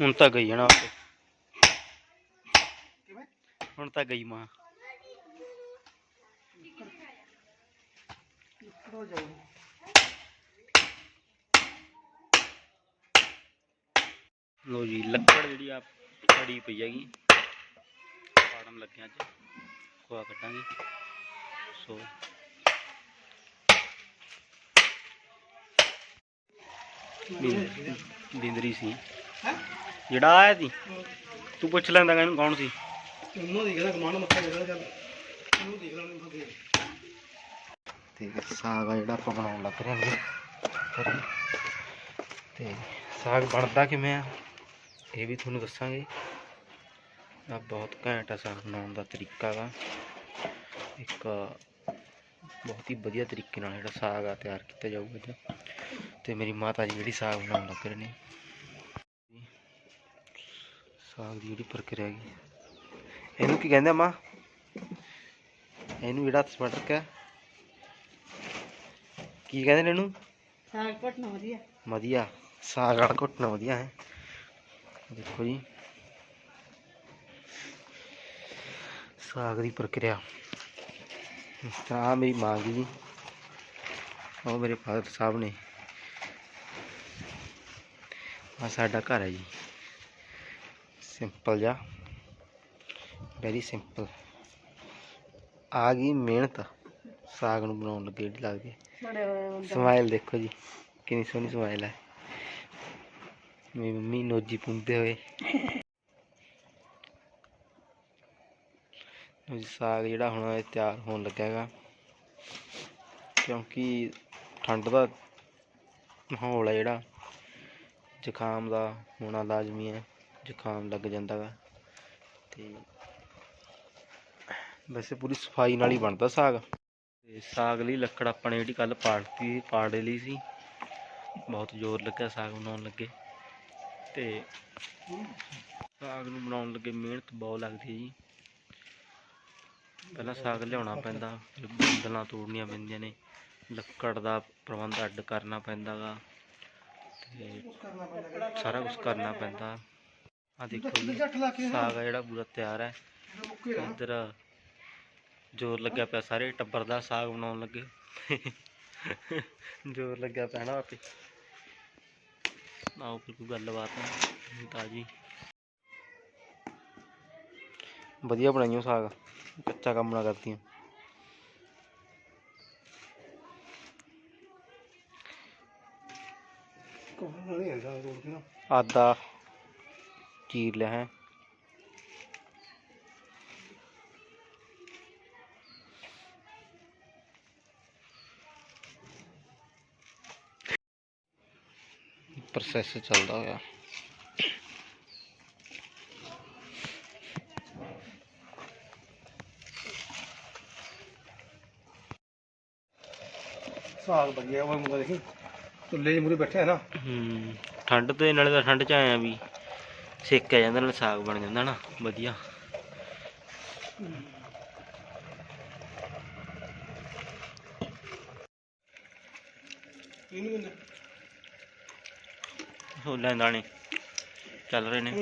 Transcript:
ਹੁਣ ਤਾਂ ਗਈ ਹੈ ਹੁਣ ਤਾਂ ਗਈ ਮਾਂ। ਇੱਕੜੋ ਜਾਓ ਲੋ ਜੀ, ਲੱਕੜ ਜਿਹੜੀ ਆ ਖੜੀ ਪਈ ਹੈਗੀ। ਪਾੜਨ ਲੱਗੇ ਅੱਜ। ਖੋਆ ਕੱਢਾਂਗੇ। ਸੋ ਬਿੰਦਰੀ ਸੀ। ਹੈ ਜਿਹੜਾ ਆਇਆ ਸੀ? ਤੂੰ ਪੁੱਛ ਲੈਂਦਾ ਕਿ ਇਹਨੂੰ ਕੌਣ ਸੀ? ਉਹਨੂੰ ਦੇਖ ਲੈ ਕਮਾਂਡ ਮੱਥਾ ਦੇਣਾ ਚੱਲ। ਉਹਨੂੰ ਦੇਖ ਲੈ ਉਹਨੂੰ ਫਦੇ ਤੇ ਸਾਗ ਆ ਜਿਹੜਾ ਆਪਾਂ ਬਣਾਉਣ ਲੱਗ ਰਹੇ ਹਾਂ। ਤੇ ਸਾਗ ਬਣਦਾ ਕਿਵੇਂ ਆ? ਇਹ ਵੀ ਤੁਹਾਨੂੰ ਦੱਸਾਂਗੇ। ਆ ਬਹੁਤ ਘੈਂਟ ਆ ਸਾਗ ਬਣਾਉਣ ਦਾ ਤਰੀਕਾ ਵਾ ਇੱਕ ਬਹੁਤ ਹੀ ਵਧੀਆ ਤਰੀਕੇ ਨਾਲ ਜਿਹੜਾ ਸਾਗ ਆ ਤਿਆਰ ਕੀਤਾ ਜਾਊਗਾ ਜੀ ਤੇ ਮੇਰੀ ਮਾਤਾ ਜੀ ਜਿਹੜੀ ਸਾਗ ਬਣਾਉਣ ਲੱਗ ਰਹੇ ਨੇ। ਸਾਗ ਦੀ ਜਿਹੜੀ ਪ੍ਰਕਿਰਿਆ ਹੈਗੀ। ਇਹਨੂੰ ਕੀ ਕਹਿੰਦੇ ਆ ਮਾਂ? ਇਹਨੂੰ ਜਿਹੜਾ ਹੱਥ ਰੱਖਿਆ। ਕੀ ਕਹਿੰਦੇ ਨੇ ਇਹਨੂੰ? ਸਾਗ ਪਟਨਾ ਵਧੀਆ। ਵਧੀਆ। ਸਾਗ ਵਾਲਾ ਘੁੱਟਣਾ ਵਧੀਆ ਹੈ। ਦੇਖੋ ਜੀ। ਸਾਗ ਦੀ ਪ੍ਰਕਿਰਿਆ। ਇਸ ਤਰ੍ਹਾਂ ਆਹ ਮੇਰੀ ਮਾਂ ਜੀ। ਉਹ ਮੇਰੇ ਫਾਦਰ ਸਾਹਿਬ ਨੇ। ਆ ਸਾਡਾ ਘਰ ਹੈ ਜੀ। ਸਿੰਪਲ ਜਿਹਾ। ਵੈਰੀ ਸਿੰਪਲ ਆ ਗਈ ਮਿਹਨਤ। ਸਾਗ ਨੂੰ ਬਣਾਉਣ ਲੱਗੇ ਜਿਹੜੀ ਲੱਗਦੀ ਸਮਾਈਲ ਦੇਖੋ ਜੀ। ਕਿੰਨੀ ਸੋਹਣੀ ਸਮਾਈਲ ਹੈ। ਮੇਰੀ ਮੰਮੀ ਨੋਜੀ ਪੁੰਦੇ ਹੋਏ ਲਓ ਜੀ ਸਾਗ ਜਿਹੜਾ ਹੁਣ ਇਹ ਤਿਆਰ ਹੋਣ ਲੱਗਾ ਹੈਗਾ ਕਿਉਂਕਿ ਠੰਡ ਦਾ ਮਾਹੌਲ ਹੈ ਜਿਹੜਾ, ਜ਼ੁਕਾਮ ਦਾ, ਹੋਣਾ ਲਾਜ਼ਮੀ ਹੈ ਜ਼ੁਕਾਮ ਲੱਗ ਜਾਂਦਾ ਗਾ ਤੇ ਵੈਸੇ ਪੂਰੀ ਸਫ਼ਾਈ ਨਾਲ ਹੀ ਬਣਦਾ ਸਾਗ। ਤੇ ਸਾਗ ਲਈ ਲੱਕੜ ਆਪਾਂ ਨੇ ਜਿਹੜੀ ਕੱਲ ਪਾੜਤੀ, ਪਾੜ ਲਈ ਸੀ। ਬਹੁਤ ਜ਼ੋਰ ਲੱਗਾ ਸਾਗ ਬਣਾਉਣ ਲੱਗੇ। ਤੇ ਸਾਗ ਨੂੰ ਬਣਾਉਣ ਲੱਗੇ ਮਿਹਨਤ ਬਹੁਤ ਲੱਗਦੀ ਹੈ ਜੀ। ਪਹਿਲਾਂ ਸਾਗ ਲਿਆਉਣਾ ਪੈਂਦਾ, ਫਿਰ ਬੰਦਲਾਂ ਤੋੜਨੀਆਂ ਪੈਂਦੀਆਂ ਨੇ, ਲੱਕੜ ਦਾ ਪ੍ਰਬੰਧ ਅੱਡ ਕਰਨਾ ਪੈਂਦਾ ਗਾ ਤੇ ਸਾਰਾ ਕੁਝ ਕਰਨਾ ਪੈਂਦਾ। ਆ ਦੇਖੋ ਜੀ, ਸਾਗ ਆ ਜਿਹੜਾ ਪੂਰਾ ਤਿਆਰ ਹੈ। ਇੱਧਰ ਜ਼ੋਰ ਲੱਗਿਆ ਪਿਆ, ਸਾਰੇ ਟੱਬਰ ਦਾ ਸਾਗ ਬਣਾਉਣ ਲੱਗੇ। ਜ਼ੋਰ ਲੱਗਿਆ ਪਿਆ ਨਾ ਆਪੇ ਆਓ ਕੋਈ ਗੱਲਬਾਤ ਹੈ ਤਾਜੀ ਵਧੀਆ ਬਣਾਈਓ ਸਾਗ। कच्चा काम बना करती हैं। आधा चीर लें हैं। प्रोसेस चल रहा है ਸਾਗ ਵਧੀਆ ਉਹ ਮੁੰਡਾ ਦੇਖੀ। ਚੁੱਲ੍ਹੇ 'ਚ ਮੂਰੇ ਬੈਠੇ ਆ ਨਾ। ਹੂੰ ਠੰਡ ਤੇ ਨਾਲੇ ਤਾਂ ਠੰਡ ਚ ਆਇਆ ਵੀ ਸੇਕਿਆ ਜਾਂਦਾ ਨਾਲ ਸਾਗ ਬਣ ਜਾਂਦਾ ਨਾ ਵਧੀਆ। ਇਹਨੂੰ ਛੋਲਿਆਂ ਦੇ ਦਾਣੇ ਚੱਲ ਰਹੇ ਨੇ।